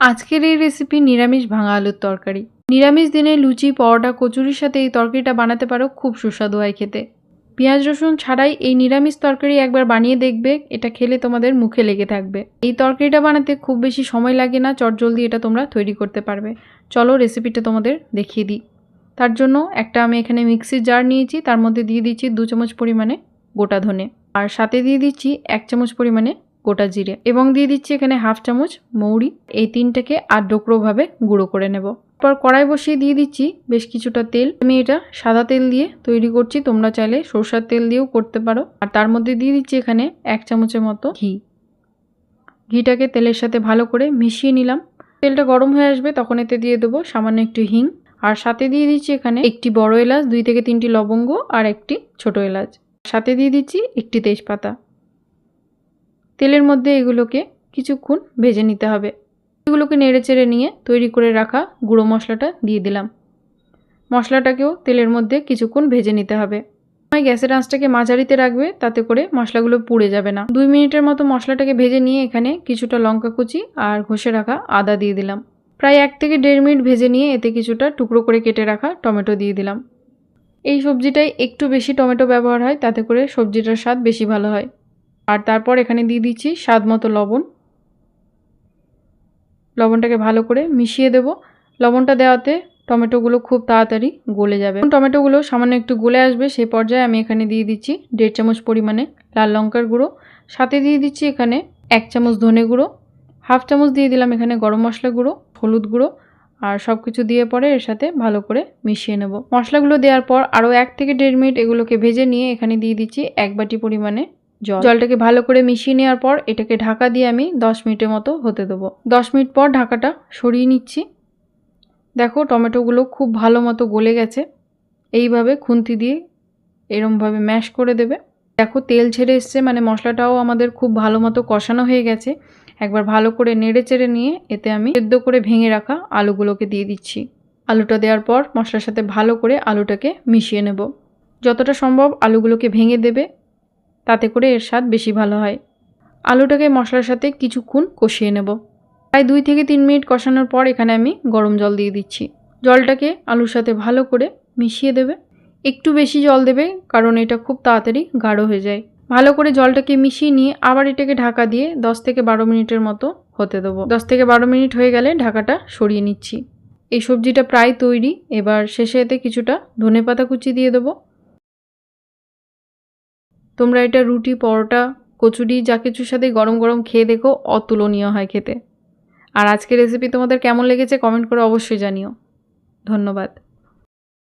আজকের এই রেসিপি নিরামিষ ভাঙা আলুর তরকারি। নিরামিষ দিনে লুচি, পরোটা, কচুরির সাথে এই তরকারিটা বানাতে পারো, খুব সুস্বাদু হয় খেতে। পেঁয়াজ, রসুন ছাড়াই এই নিরামিষ তরকারি একবার বানিয়ে দেখবে, এটা খেলে তোমাদের মুখে লেগে থাকবে। এই তরকারিটা বানাতে খুব বেশি সময় লাগে না, চটজলদি এটা তোমরা তৈরি করতে পারবে। চলো রেসিপিটা তোমাদের দেখিয়ে দিই। তার জন্য একটা আমি এখানে মিক্সির জার নিয়েছি, তার মধ্যে দিয়ে দিচ্ছি দু চামচ পরিমাণে গোটা ধনে। আর সাথে দিয়ে দিচ্ছি এক চামচ পরিমাণে গোটা জিরে। এবং দিয়ে দিচ্ছি এখানে হাফ চামচ মৌরি। এই তিনটাকে আর ডোকরোভাবে গুঁড়ো করে নেব। তারপর কড়াই বসিয়ে দিয়ে দিচ্ছি বেশ কিছুটা তেল। আমি এটা সাদা তেল দিয়ে তৈরি করছি। তোমরা চাইলে সরষার তেল দিয়েও করতে পারো। আর তার মধ্যে দিয়ে দিচ্ছি এখানে এক চামচের মতো ঘি। ঘিটাকে তেলের সাথে ভালো করে মিশিয়ে নিলাম। তেলটা গরম হয়ে আসবে তখন এতে দিয়ে দেবো সামান্য একটু হিং। আর সাথে দিয়ে দিচ্ছি এখানে একটি বড় এলাচ, দুই থেকে তিনটি লবঙ্গ আর একটি ছোট এলাচ। সাথে দিয়ে দিচ্ছি একটি তেজপাতা। তেলের মধ্যে এগুলোকে কিছুক্ষণ ভেজে নিতে হবে। এগুলোকে নেড়ে চেড়ে নিয়ে তৈরি করে রাখা গুঁড়ো মশলাটা দিয়ে দিলাম। মশলাটাকেও তেলের মধ্যে কিছুক্ষণ ভেজে নিতে হবে। সময় গ্যাসের আঁচটাকে মাঝারিতে রাখবে, তাতে করে মশলাগুলো পুড়ে যাবে না। দুই মিনিটের মতো মশলাটাকে ভেজে নিয়ে এখানে কিছুটা লঙ্কা কুচি আর ঘষে রাখা আদা দিয়ে দিলাম। প্রায় এক থেকে দেড় মিনিট ভেজে নিয়ে এতে কিছুটা টুকরো করে কেটে রাখা টমেটো দিয়ে দিলাম। এই সবজিটায় একটু বেশি টমেটো ব্যবহার হয়, তাতে করে সবজিটার স্বাদ বেশি ভালো হয়। আর তারপর এখানে দিয়ে দিচ্ছি স্বাদ মতো লবণ। লবণটাকে ভালো করে মিশিয়ে দেব। লবণটা দেওয়াতে টমেটোগুলো খুব তাড়াতাড়ি গলে যাবে। টমেটোগুলো সামান্য একটু গলে আসবে সেই পর্যায়ে আমি এখানে দিয়ে দিচ্ছি দেড় চামচ পরিমাণে লাল লঙ্কার গুঁড়ো। সাথে দিয়ে দিচ্ছি এখানে এক চামচ ধনে গুঁড়ো। হাফ চামচ দিয়ে দিলাম এখানে গরম মশলা গুঁড়ো, হলুদ গুঁড়ো। আর সব কিছু দিয়ে পরে এর সাথে ভালো করে মিশিয়ে নেব। মশলাগুলো দেওয়ার পর আরও এক থেকে দেড় মিনিট এগুলোকে ভেজে নিয়ে এখানে দিয়ে দিচ্ছি এক বাটি পরিমাণে জল। জলটাকে ভালো করে মিশিয়ে নেওয়ার পর এটাকে ঢাকা দিয়ে আমি দশ মিনিটের মতো হতে দেবো। দশ মিনিট পর ঢাকাটা সরিয়ে নিচ্ছি। দেখো টমেটোগুলো খুব ভালো মতো গলে গেছে। এইভাবে খুন্তি দিয়ে এরমভাবে ম্যাশ করে দেবে। দেখো তেল ছেড়ে এসছে মানে মশলাটাও আমাদের খুব ভালো মতো কষানো হয়ে গেছে। একবার ভালো করে নেড়ে চেড়ে নিয়ে এতে আমি সেদ্ধ করে ভেঙে রাখা আলুগুলোকে দিয়ে দিচ্ছি। আলুটা দেওয়ার পর মশলার সাথে ভালো করে আলুটাকে মিশিয়ে নেব। যতটা সম্ভব আলুগুলোকে ভেঙে দেবে। তাতে করে এর স্বাদ বেশি ভালো হয়। আলুটাকে মশলার সাথে কিছুক্ষণ কষিয়ে নেব। প্রায় দুই থেকে তিন মিনিট কষানোর পর এখানে আমি গরম জল দিয়ে দিচ্ছি। জলটাকে আলুর সাথে ভালো করে মিশিয়ে দেবে। একটু বেশি জল দেবে কারণ এটা খুব তাড়াতাড়ি গাঢ় হয়ে যায়। ভালো করে জলটাকে মিশিয়ে নিয়ে আবার এটাকে ঢাকা দিয়ে দশ থেকে বারো মিনিটের মতো হতে দেবো। দশ থেকে বারো মিনিট হয়ে গেলে ঢাকাটা সরিয়ে নিচ্ছি। এই সবজিটা প্রায় তৈরি। এবার শেষে এতে কিছুটা ধনে পাতা কুচি দিয়ে দেবো। তোমরা এটা রুটি, পরোটা, কচুরি, যা কিছুর সাথে গরম গরম খেয়ে দেখো, অতুলনীয় হয় খেতে। আর আজকের রেসিপি তোমাদের কেমন লেগেছে কমেন্ট করে অবশ্যই জানিও। ধন্যবাদ।